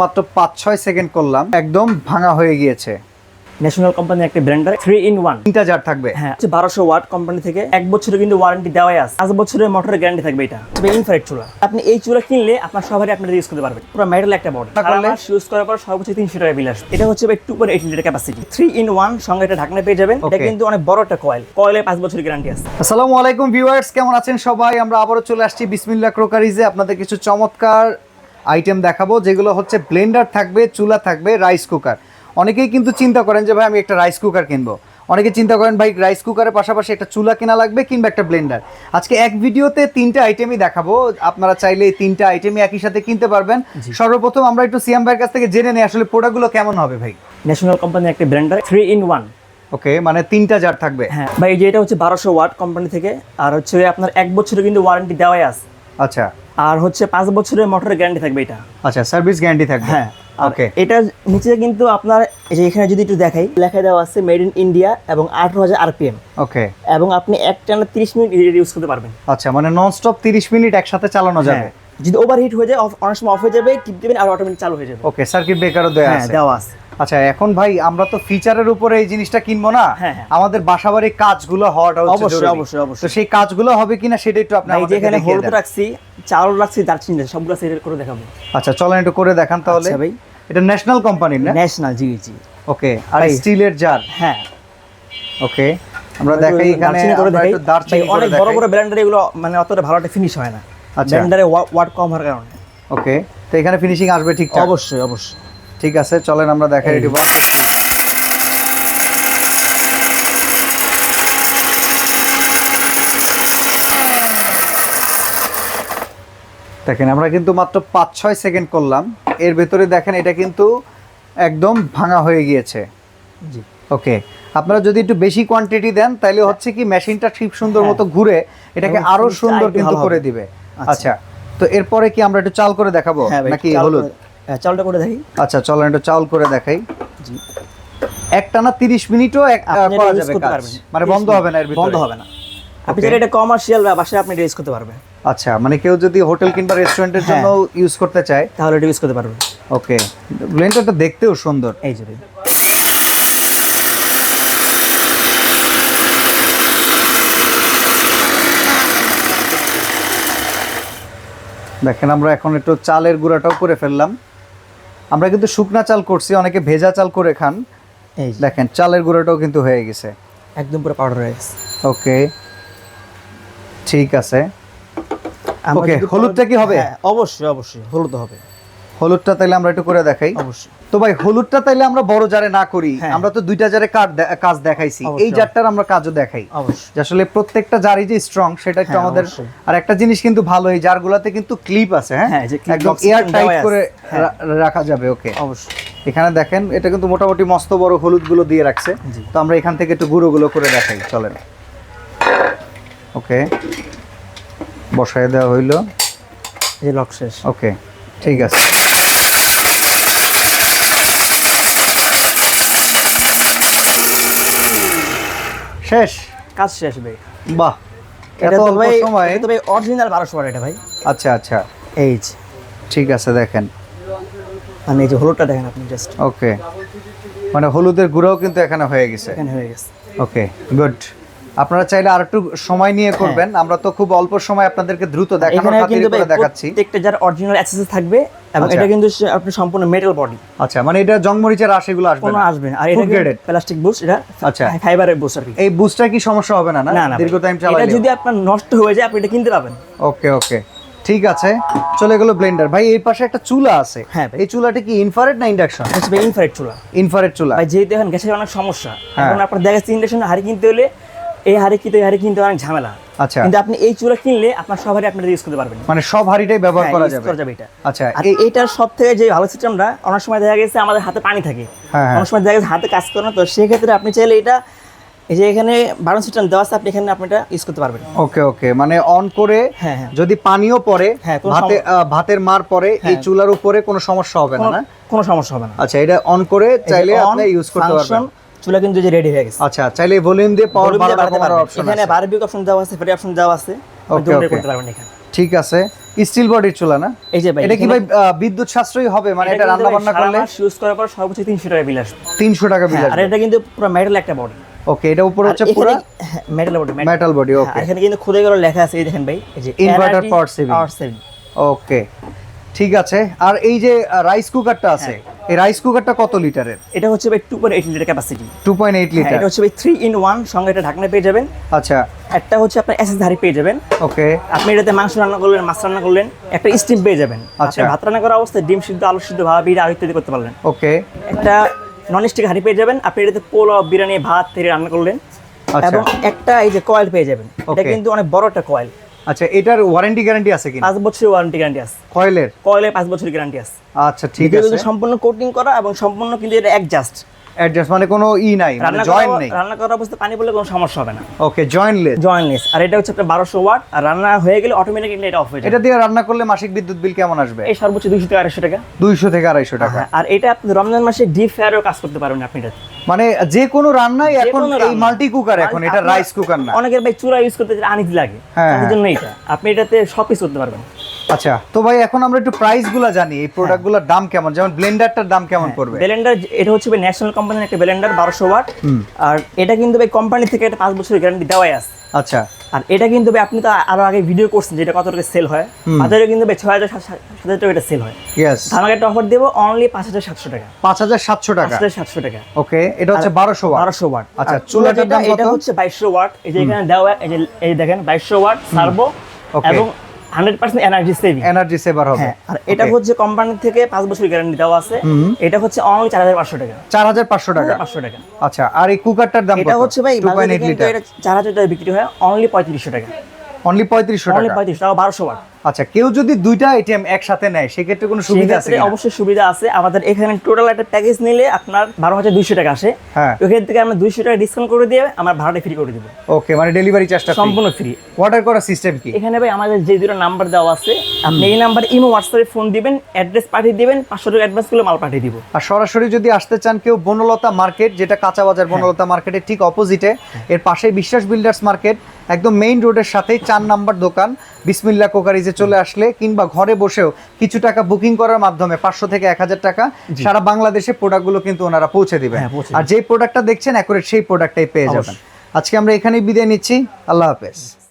মাত্র পাঁচ ছয় সেকেন্ড করলাম একদম ভাঙা হয়ে গিয়েছে। ন্যাশনাল কোম্পানির একটা ব্র্যান্ডার থ্রি ইন ওয়ান তিনটা জার থাকবে। হ্যাঁ বারোশো ওয়াট কোম্পানি থেকে এক বছরের কিন্তু ওয়ারেন্টি দেওয়াই আছে। পাঁচ বছরের মোটরের গ্যারান্টি থাকবে এটা। তবে ইনফ্রারেড চুলা। আপনি এই চুলা কিনলে আপনার সবারই আপনারা ইউজ করতে পারবেন। পুরো মেটাল একটা বডি করলে? ইউজ করার পর সর্বোচ্চ তিনশো টাকা বিল আসবে। এটা হচ্ছে two point eight litre capacity three in one সঙ্গে একটা ঢাকনা পেয়ে যাবেন। এটা কিন্তু অনেক বড় একটা কয়েল কয়েলে পাঁচ বছরের গ্যারান্টি আছে। আসসালামু আলাইকুম ভিউয়ার্স কেমন আছেন সবাই? আমরা আবারও চলে আসছি বিসমিল্লা ক্রোকারিজে। আপনাদের কিছু চমৎকার আইটেম দেখাবো যেগুলো হচ্ছে ব্লেন্ডার থাকবে চুলা থাকবে রাইস কুকার অনেকেই কিন্তু চিন্তা করেন যে ভাই আমি একটা রাইস কুকার কিনবো। অনেকে চিন্তা করেন ভাই রাইস কুকারের পাশাপাশি একটা চুলা কেনা লাগবে কিংবা একটা ব্লেন্ডার আজকে এক ভিডিওতে তিনটা আইটেমই দেখাবো। আপনারা চাইলে এই তিনটা আইটেমই একই সাথে কিনতে পারবেন। সর্বপ্রথম আমরা একটু সিয়াম ভাইয়ের কাছ থেকে জেনে নিই আসলে প্রোডাক্টগুলো কেমন হবে ভাই? ন্যাশনাল কোম্পানির একটা ব্র্যান্ডার থ্রি ইন ওয়ান ওকে মানে তিনটা জার থাকবে। হ্যাঁ ভাই এই যে এটা হচ্ছে বারোশো ওয়াট কোম্পানি থেকে আর হচ্ছে আপনার এক বছরের কিন্তু ওয়ারেন্টি দেওয়াই আছে। আচ্ছা। আর হচ্ছে পাঁচ বছরের মোটরের গ্যারান্টি থাকবে এটা। আচ্ছা সার্ভিস গ্যারান্টি থাকবে। হ্যাঁ ওকে এটা নিচে কিন্তু আপনার এখানে যদি একটু দেখাই লেখা দেওয়া আছে মেড ইন ইন্ডিয়া এবং আঠারো হাজার আরপিএম ওকে এবং আপনি এক টানা তিরিশ মিনিট ইউজ করতে পারবেন। আচ্ছা মানে নন স্টপ তিরিশ মিনিট একসাথে চালানো যাবে? হ্যাঁ যদি ওভারহিট হয়ে যায় অনেক সময় অফ হয়ে যাবে টিপ দেবেন আর অটোমেটিক চালু হয়ে যাবে। ওকে সার্কিট ব্রেকারও দেওয়া আছে। দেওয়া আছে। আচ্ছা এখন ভাই আমরা তো ফিচারের উপরে এই জিনিসটা কিনবো না? হ্যাঁ, হ্যাঁ। আমাদের বাসাবাড়ির কাজগুলো হওয়াটা অবশ্যই, অবশ্যই, অবশ্যই। সেই কাজগুলো হবে কিনা সেটা একটু আপনি যেখানে দেখিয়ে হলুদ রাখছি চাউল রাখছি দারচিনি সবগুলো সেট করে দেখাবো। আচ্ছা চলেন একটু করে দেখান তাহলে। আচ্ছা ভাই। এটা ন্যাশনাল কোম্পানির না? ন্যাশনাল জি জি। ওকে আর স্টিলের জার? হ্যাঁ। ওকে আমরা দেখাই এখানে করে দেখাই। দারচিনি অনেক বড় বড় ব্র্যান্ডের এগুলো মানে অতটা ভালো একটা ফিনিশ হয় না। আচ্ছা। ব্র্যান্ডারে ওয়াট কম হওয়ার কারণে। ওকে তো এখানে ফিনিশিং আসবে ঠিকঠাক? অবশ্যই অবশ্যই। ঠিক আছে চলেন আমরা দেখাই এটি দেখেন আমরা কিন্তু মাত্র পাঁচ ছয় সেকেন্ড করলাম। এর ভেতরে দেখেন এটা কিন্তু একদম ভাঙা হয়ে গিয়েছে। জি। ওকে আপনারা যদি একটু বেশি কোয়ান্টিটি দেন তাহলে হচ্ছে কি মেশিনটা ঠিক সুন্দর হ্যাঁ। মতো ঘুরে এটাকে আরও সুন্দর কিন্তু করে। দিবে। আচ্ছা। আচ্ছা তো এরপরে কি আমরা একটু চাল করে দেখাবো? হ্যাঁ নাকি হলুদ? হ্যাঁ, চালটা করে দেখি। আচ্ছা চলেন একটু চাউল করে দেখাই। জি। একটানা তিরিশ মিনিটও করা যাবে। মানে বন্ধ হবে না এর ভিতরে। বন্ধ হবে না। আপনি এটা কমার্শিয়াল বা বাসায় আপনি ইউজ করতে পারবেন। আচ্ছা মানে কেউ যদি হোটেল কিংবা রেস্টুরেন্টের জন্য। ইউজ করতে চায়? তাহলে এটা ইউজ করতে পারবে ওকে ব্লেন্ডারটা দেখতেও সুন্দর। এই যে। দেখেন। আমরা এখন একটু চালের গুঁড়াটাও করে ফেললাম। আমরা কিন্তু শুকনা চাল করছি অনেকে ভেজা চাল করে খান। এই দেখেন চালের গুঁড়াটাও কিন্তু হয়ে গেছে। একদম পুরো পাউডার হয়ে গেছে। ওকে ঠিক আছে। যদি হলুদটা কি হবে? হ্যাঁ, অবশ্যই অবশ্যই হলুদ হবে। হলুদটা তাইলে আমরা একটু করে দেখাই। অবশ্যই। তো ভাই হলুদটা তাইলে আমরা বড় জারে না করি হ্যাঁ। আমরা তো দুইটা জারে কাজ দেখাইছি। এই। জারটার আমরা কাজও দেখাই। অবশ্যই। আসলে প্রত্যেকটা জারি যে স্ট্রং সেটা একটু হ্যাঁ, আমাদের আর একটা জিনিস কিন্তু ভালো এই জারগুলাতে কিন্তু ক্লিপ আছে হ্যাঁ? একদম এয়ার টাইট করে। রাখা যাবে ওকে অবশ্যই। এখানে দেখেন এটা কিন্তু মোটামুটি মস্ত বড় হলুদগুলো দিয়ে রাখছে। তো আমরা এখান থেকে একটু গুঁড়ো গুলো করে দেখাই চলেন। ওকে বসায় দেওয়া হইল। এই যে লক শেষ। ওকে ঠিক আছে। শেষ? কাজ শেষ ভাই। বাহ এটা তো ভাই এটা তো ভাই অরিজিনাল বারোশো ওয়াট এটা ভাই। আচ্ছা আচ্ছা। এই ঠিক আছে দেখেন। মানে এই যে হলুদটা দেখেন আপনি জাস্ট ওকে। মানে হলুদের গুঁড়াও কিন্তু এখানে হয়ে গেছে। এখানে হয়ে গেছে। Okay good. আপনারা চাইলে আর একটু সময় নিয়ে করবেন। আমরা তো খুব অল্প সময় আপনাদেরকে দ্রুত দেখানোর খাতিরে করে দেখাচ্ছি। প্রত্যেকটা যার অরিজিনাল অ্যাক্সেসরিজ থাকবে এবং আচ্ছা। এটা কিন্তু আপনি সম্পূর্ণ মেটাল বডি আচ্ছা মানে এটা জংমরিচের রাশিগুলো আসবে কোনো না? আসবে আর এটা graded? প্লাস্টিক বুস্ট এটা আচ্ছা। ফাইবারের বুস্ট আর কি। এই বুস্টার কি সমস্যা হবে না না? দীর্ঘ টাইম ভাই, এটা যদি আপনার নষ্ট হয়ে যায় আপনি এটা কিনতে পাবেন ওকে ওকে। ঠিক আছে। চলে গেল ব্লেন্ডার ভাই এই পাশে একটা চুলা আছে। হ্যাঁ এই চুলাটা কি ইনফ্রারেড না ইন্ডাকশন ভাই ইনফ্রারেড চুলা। ইনফ্রারেড চুলা। ভাই যেহেতু এখন গ্যাসের অনেক সমস্যা হ্যাঁ। এখন আপনার দেখা যাচ্ছে ইন্ডাকশন হাড়ি কিনতে হলে এই হাড়ি কিনতে ওই হাড়ি কিনতে অনেক ঝামেলা। আচ্ছা। কিন্তু আপনি এই চুলা কিনলে আপনার সব হাড়ি আপনারা ইউজ করতে পারবেন। মানে সব হাড়িটাই ব্যবহার হ্যাঁ, করা যাবে। করা যাবে এটা। আচ্ছা এইটার সব থেকে যে ভালো সিস্টেমটা অনেক সময় দেখা গেছে আমাদের হাতে পানি থাকে। হ্যাঁ, হ্যাঁ। অনেক সময় দেখা গেছে হাতে কাজ করে না তো সেক্ষেত্রে আপনি চাইলে এটা এই যে এখানে বারণ সিস্টেম দেওয়া আছে আপনি এখানে আপনি এটা ইউজ করতে পারবেন। ওকে ওকে। মানে অন করে। যদি পানিও পড়ে হ্যাঁ, ভাতে ভাতের মার পরে এই। চুলার উপরে কোনো সমস্যা হবে না কোনো সমস্যা হবে না। আচ্ছা এটা অন করে চাইলে আপনি ইউজ করতে পারবেন। চুলা কিন্তু যে রেডি হয়ে গেছে। আচ্ছা চাইলে ভলিউম দিয়ে পাওয়ার বাড়াতে। অপশন এখানে বারবিক অপশন দেওয়া আছে ফ্রি অপশন দেওয়া আছে। okay. করতে পারবেন এখানে। ঠিক আছে। স্টিল বডির চুলা না? এই যে ভাই এটা কি ভাই বিদ্যুৎ সাশ্রয়ী হবে? মানে এটা রান্না বান্না করলে? ইউজ করার পর সর্বোচ্চ তিনশো টাকা বিল আসবে। তিনশো টাকা বিল হ্যাঁ, আর এটা কিন্তু পুরো মেটাল একটা বডি ওকে এটা উপরে হচ্ছে পুরো metal body metal body okay এখানে কিন্তু খুদে করে লেখা আছে এই দেখেন ভাই। এই যে power saving। power ওকে ঠিক আছে। আর এই যে রাইস কুকারটা আছে হ্যাঁ। এই রাইস কুকারটা কত লিটারের? এটা হচ্ছে ভাই two point eight litre capacity two point eight litre এটা হচ্ছে ভাই থ্রি ইন ওয়ান সঙ্গে একটা ঢাকনা পেয়ে যাবেন। আচ্ছা। একটা হচ্ছে আপনার এসএস ধারি পেয়ে যাবেন। ওকে। আপনি এটাতে মাংস রান্না করলেন মাছ রান্না করলেন একটা স্টিম পেয়ে যাবেন। আচ্ছা। ভাত রান্না করা অবস্থায় ডিম সিদ্ধ আলু সিদ্ধ ভাবা বিড়ি ইত্যাদি করতে পারলেন। ওকে। একটা নন স্টিক হাঁড়ি পেয়ে যাবেন আপনি এটাতে পোলাও বিরিয়ানি ভাত থেকে রান্না করলেন। আচ্ছা। এবং একটা এই যে কয়েল পেয়ে যাবেন। এটা কিন্তু অনেক বড় একটা কয়েল আচ্ছা এটার ওয়ারেন্টি গ্যারান্টি আছে কি 5 বছরের ওয়ারেন্টি গ্যারান্টি আছে। কয়েলের? কয়েলে 5 বছরের গ্যারান্টি আছে। আচ্ছা ঠিক আছে। সম্পূর্ণ কোটিং করা এবং সম্পূর্ণ কিন্তু এটা অ্যাডজাস্ট অ্যাডজাস্ট মানে কোনো ই নাই মানে জয়েন্ট নেই। রান্না করার অবস্থায় পানি পড়লে কোনো সমস্যা হবে না। ওকে জয়েন্টলেস জয়েন্টলেস আর এটা হচ্ছে আপনার ওয়াট আর রান্না হয়ে গেলে এটা অফ হয়ে যাবে। এটা দিয়ে রান্না করলে মাসিক বিদ্যুৎ বিল কেমন আসবে? এই সর্বোচ্চ দুইশো থেকে আড়াইশো টাকা। দুইশো থেকে আড়াইশো টাকা। হ্যাঁ, আর এটা আপনি রমজান মাসে ডিপ ফ্রায়ারও কাজ করতে পারবেন আপনি এটা। মানে যে কোনো রান্নাই এখন এই মাল্টি কুকার এখন এটা রাইস কুকার না। অনেকের ভাই চুলা ইউজ করতে আনিতে লাগে। হ্যাঁ, জন্য এটা আপনি এটাতে সব কিছু করতে পারবেন। আচ্ছা তো ভাই এখন আমরা একটু প্রাইসগুলা জানি। এই প্রোডাক্টগুলোর দাম কেমন? যেমন ব্লেন্ডারটার দাম কেমন পড়বে? ব্লেন্ডার এটা হচ্ছে ন্যাশনাল কোম্পানির একটা ব্লেন্ডার বারোশো ওয়াট আর এটা কিন্তু ভাই কোম্পানি থেকে একটা পাঁচ বছরের গ্যারান্টি দেওয়াই আছে। আচ্ছা। আর এটা কিন্তু ভাই আপনি তো আরও আগে ভিডিও করছেন যেটা কত টাকা সেল হয়। বাজারে কিন্তু ভাই ছয় হাজার সাত সাত হাজার টাকা এটা সেল হয়। ইয়েস আমাকে একটা অফার দেবো অনলি পাঁচ হাজার সাতশো টাকা। পাঁচ হাজার সাতশো টাকা? হাজার সাতশো টাকা। ওকে এটা হচ্ছে বারোশো ওয়াট বারোশো ওয়াট আচ্ছা, চুলাটার চুলাটা দাম এটা হচ্ছে বাইশশো ওয়াট এই যে এখানে দেওয়া এই যে দেখেন বাইশশো ওয়াট সার্বো Okay. এবং hundred percent energy saving energy saver হবে। হ্যাঁ আর এটা হচ্ছে কোম্পানি থেকে পাঁচ বছর গ্যারান্টি দেওয়া আছে। এটা হচ্ছে অনলি চার হাজার পাঁচশো টাকা। চার হাজার পাঁচশো টাকা। পাঁচশো টাকা। আচ্ছা আর এই কুকারটার দাম এটা হচ্ছে ভাই চার হাজার টাকা বিক্রি হয় অনলি পঁয়ত্রিশশো টাকা। অনলি পঁয়ত্রিশশো অনলি টাকা। পঁয়ত্রিশ টাকা বারোশো ওয়াট আচ্ছা কেউ যদি দুইটা আইটেম একসাথে নেয় সেক্ষেত্রে কোনো সুবিধা আছে অবশ্যই সুবিধা আছে। আমাদের এখানে টোটাল একটা প্যাকেজ নিলে আপনার বারো হাজার দুইশো টাকা আসে। হ্যাঁ। ওখান থেকে আমরা দুইশো টাকা ডিসকাউন্ট করে দিয়ে আমার ভাড়াটা ফ্রি করে দিব। ওকে মানে ডেলিভারি চার্জটা সম্পূর্ণ ফ্রি অর্ডার করার সিস্টেম কি? এখানে ভাই আমাদের যে দুটো নাম্বার দেওয়া আছে আপনি এই নাম্বার ইমো হোয়াটসঅ্যাপে ফোন দিবেন অ্যাড্রেস পাঠিয়ে দিবেন পাঁচশো টাকা অ্যাডভান্স করলে মাল পাঠিয়ে দিব। আর সরাসরি যদি আসতে চান কেউ বনলতা মার্কেট যেটা কাঁচা বাজার বনলতা মার্কেটের ঠিক অপোজিটে এর পাশেই বিশ্বাস বিল্ডার্স মার্কেট একদম মেইন রোডের সাথেই চার নাম্বার দোকান বিসমিল্লা কোকারিজে চলে আসলে কিংবা ঘরে বসেও কিছু টাকা বুকিং করার মাধ্যমে পাঁচশো থেকে এক হাজার টাকা সারা বাংলাদেশে প্রোডাক্টগুলো কিন্তু ওনারা পৌঁছে দিবেন। হ্যাঁ, আর যেই প্রোডাক্টটা দেখছেন অ্যাকুরেট সেই প্রোডাক্টটাই পেয়ে যাবেন। আজকে আমরা এখানেই বিদায় নিচ্ছি। আল্লাহ হাফেজ।